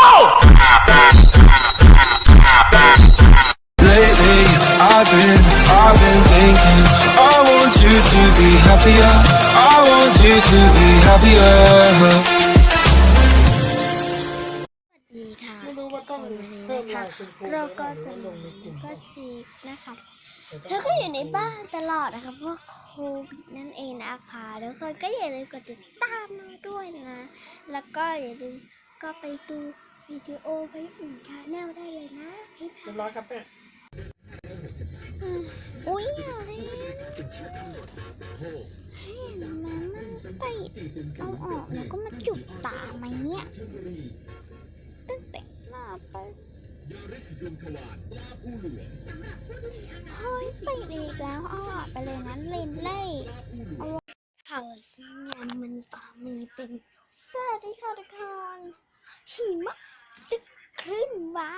out. Lately, I've been, I've been thinking. I want you to be happier. I want you to be happier. รู้ว่าต้องวันนี้เพิ่มนะลาคะยคุณครูเราก็ไว้จะลงในกลุ่มก็ชีนะคะแล้วก็อยู่ในบ้านตลอดนะคะเพราะโควิดนั่นเองนะคะแล้วคนก็อย่าลืมกดติดตามเราด้วยนะ แล้วก็อย่าลืมก็ไปดูวิดีโอไปอุ่นชาแนลได้เลยนะพี่เรียบพาร้อยครับแม่อืมอุ้ยอย่าเล่นให้น้ำมันติดเอาออกแล้วก็มาจุดตาไหมเนี่ยตั้งแต่ หน้าไปเฮ้ยไปอีกแล้วเอาออกไปเลยนั้นเลนเล่เอาเขาสัญญาณมันก็มีเป็นสวัสดีค่ะทุกคนหิมะจะขึ้นว่า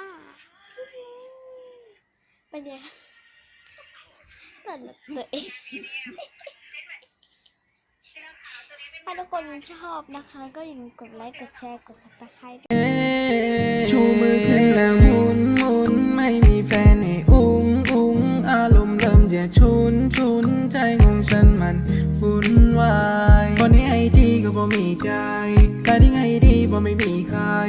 เป็นยังไงสนุกตัวเองถ้าทุกคนชอบนะคะ ก็อย่าลืมกดไลค์ กดแชร์ กดซับสไครต์ชูมือ บ่มีใจแต่ได้ไงดีบ่ไม่มีใคร